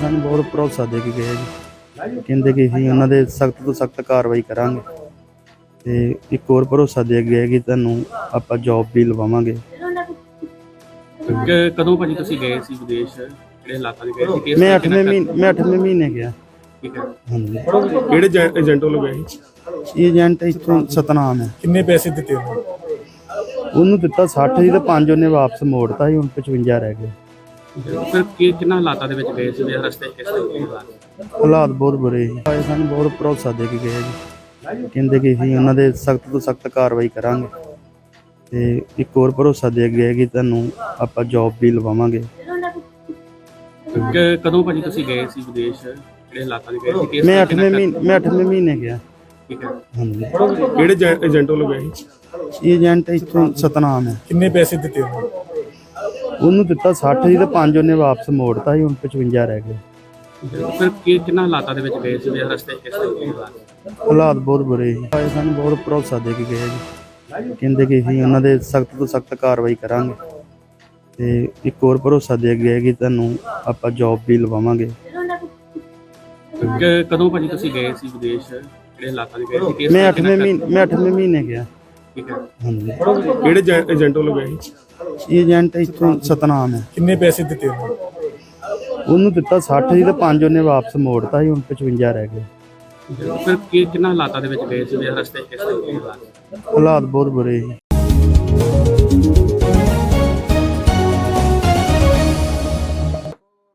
ਸਾਨੂੰ ਬਹੁਤ ਭਰੋਸਾ ਦੇ ਕੇ ਗਏ ਜੀ। ਕਹਿੰਦੇ ਕਿ ਅਸੀਂ ਉਹਨਾਂ ਦੇ ਸਖਤ ਤੋਂ ਸਖਤ ਕਾਰਵਾਈ ਕਰਾਂਗੇ। ਤੇ ਇੱਕ ਹੋਰ ਭਰੋਸਾ ਦੇ ਕੇ ਗਏ ਕਿ ਤੁਹਾਨੂੰ ਆਪਾਂ ਜੌਬ ਵੀ ਲਵਾਵਾਂਗੇ। ਕ- ਕਦੋਂ ਭਾਜੀ ਤੁਸੀਂ ਗਏ ਸੀ ਵਿਦੇਸ਼? ਕਿਹੜੇ ਇਲਾਕਾ ਦੇ ਗਏ ਸੀ? ਕਿਸ ਮੈਂ ਤਰੀਕੇ 8ਵੇਂ ਨਾਲ ਮਹੀਨੇ ਮੈਂ 8ਵੇਂ ਮਹੀਨੇ ਗਿਆ। ਠੀਕ ਹੈ। ਹਾਂਜੀ। ਕਿਹੜੇ ਏਜੰ- ਏਜੰਟ ਵੱਲੋਂ ਗਏ ਸੀ? ਇਹ ਏਜੰਟ ਇੱਥੋਂ ਸਤਨਾਮ ਹੈ ਕਿੰਨੇ ਪੈਸੇ ਦਿੱਤੇ ਉਹਨੂੰ? ਉਹਨੂੰ ਦਿੱਤਾ 60 ਸੀ ਤੇ 5 ਉਹਨੇ ਵਾਪਸ ਮੋੜਤਾ ਸੀ ਹੁਣ 55 ਰਹਿ ਗਏ। ਫਿਰ ਕੀ ਕਿੰਨਾ ਹਾਲਾਤਾਂ ਦੇ ਵਿੱਚ ਗਏ ਸੀ ਵੀ ਰਸਤੇ ਕਿਸ ਤਰੀਕੇ ਨਾਲ ਹਾਲਾਤ? ਬਹੁਤ ਬੁਰੇ ਸੀ ਆਏ ਸਾਨੂੰ ਬਹੁਤ ਭਰੋਸਾ ਦੇ ਕੇ ਗਏ ਜੀ। ਕਹਿੰਦੇ ਕਿ ਅਸੀਂ ਉਹਨਾਂ ਦੇ ਸਖਤ ਤੋਂ ਸਖਤ ਕਾਰਵਾਈ ਕਰਾਂਗੇ। ਤੇ ਇੱਕ ਹੋਰ ਭਰੋਸਾ ਦੇ ਕੇ ਗਏ ਕਿ ਤੁਹਾਨੂੰ ਆਪਾਂ ਜੌਬ ਵੀ ਲਵਾਵਾਂਗੇ। ਕ- ਕਦੋਂ ਭਾਜੀ ਤੁਸੀਂ ਗਏ ਸੀ ਵਿਦੇਸ਼? ਕਿਹੜੇ ਇਲਾਕਾ ਦੇ ਗਏ ਸੀ? ਕਿਸ ਮੈਂ ਤਰੀਕੇ 8ਵੇਂ ਨਾਲ ਮਹੀਨੇ ਮੈਂ 8ਵੇਂ ਮਹੀਨੇ ਗਿਆ। ਠੀਕ ਹੈ। ਹਾਂਜੀ। ਕਿਹੜੇ ਏਜੰ- ਏਜੰਟ ਵੱਲੋਂ ਗਏ ਸੀ? ਇਹ ਏਜੰਟ ਇੱਥੋਂ ਸਤਨਾਮ ਹੈ। ਕਿੰਨੇ ਪੈਸੇ ਦਿੱਤੇ ਉਹਨੂੰ? ਉਹਨੂੰ ਦਿੱਤਾ 60 ਸੀ ਤੇ 5 ਉਹਨੇ ਵਾਪਸ ਮੋੜਤਾ ਸੀ ਹੁਣ 55 ਰਹਿ ਗਏ। ਫਿਰ ਕੀ ਕਿੰਨਾ ਹਾਲਾਤਾਂ ਦੇ ਵਿੱਚ ਗਏ ਸੀ ਰਸਤੇ ਕਿਸ ਹਾਲਾਤ ਬਹੁਤ ਬੁਰੇ ਸੀ। ਆਏ ਸਾਨੂੰ ਬਹੁਤ ਭਰੋਸਾ ਦੇ ਕੇ ਗਏ ਜੀ। ਕਹਿੰਦੇ ਕਿ ਅਸੀਂ ਉਹਨਾਂ ਦੇ ਸਖਤ ਤੋਂ ਸਖਤ ਕਾਰਵਾਈ ਕਰਾਂਗੇ। ਤੇ ਇੱਕ ਹੋਰ ਭਰੋਸਾ ਦੇ ਗਏ ਕਿ ਤੁਹਾਨੂੰ ਆਪਾਂ ਜੌਬ ਵੀ ਲਵਾਵਾਂਗੇ। ਕ- ਕਦੋਂ ਭਾਜੀ ਤੁਸੀਂ ਗਏ ਸੀ ਵਿਦੇਸ਼? ਕਿਹੜੇ ਇਲਾਕਾ ਦੇ ਗਏ ਸੀ? ਮੈਂ ਤਰੀਕੇ 8ਵੇਂ ਨਾਲ ਮਹੀਨੇ ਮੈਂ 8ਵੇਂ ਮਹੀਨੇ ਗਿਆ। ਠੀਕ ਹੈ। ਹਾਂਜੀ। ਕਿਹੜੇ ਏਜੰ- ਏਜੰਟ ਵੱਲੋਂ ਗਏ ਸੀ? ਇਹ ਏਜੰਟ ਇੱਥੋਂ ਸਤਨਾਮ ਹੈ। ਕਿੰਨੇ ਪੈਸੇ ਦਿੱਤੇ ਉਹਨੂੰ? ਉਹਨੂੰ ਦਿੱਤਾ 60 ਸੀ ਤੇ 5 ਉਹਨੇ ਵਾਪਸ ਮੋੜਤਾ ਸੀ ਹੁਣ 55 ਰਹਿ ਗਏ ਫਿਰ ਕੀ ਕਿੰਨਾ ਹਾਲਾਤਾਂ ਦੇ ਵਿੱਚ ਗਏ ਸੀ? ਰਸਤੇ ਕਿਸ ਹਾਲਾਤ ਬਹੁਤ ਬੁਰੇ ਸੀ।